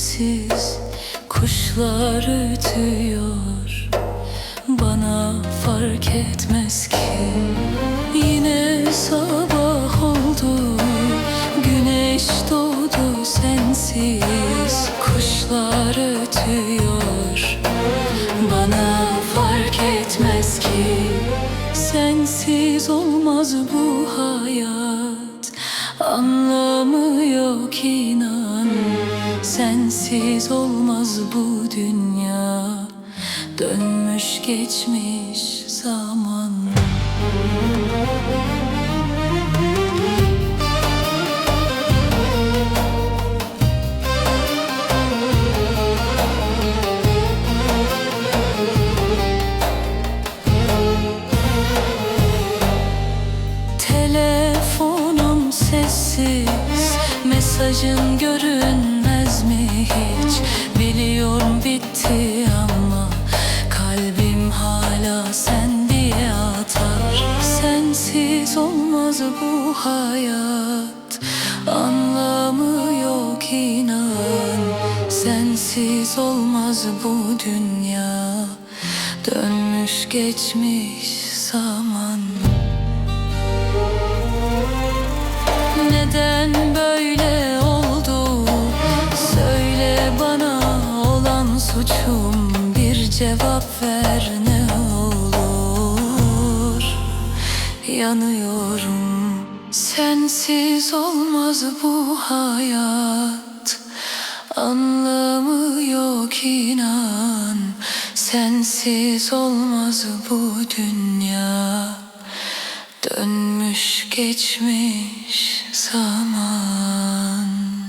sensiz Kuşlar ötüyor Bana fark etmez ki Yine sabah oldu. Güneş doğdu sensiz Kuşlar ötüyor Bana fark etmez ki Sensiz olmaz bu hayat. Anlamı yok inan Sensiz olmaz bu dünya. Dönmüş geçmiş zaman. Telefonum sessiz Mesajın görünmez mi hiç? Biliyorum bitti ama Kalbim hala sen diye atar. Sensiz olmaz bu hayat. Anlamı yok inan. Sensiz olmaz bu dünya. Dönmüş geçmiş zaman. Neden suçum bir cevap ver ne olur. Yanıyorum Sensiz olmaz bu hayat. Anlamı yok inan. Sensiz olmaz bu dünya. Dönmüş geçmiş zaman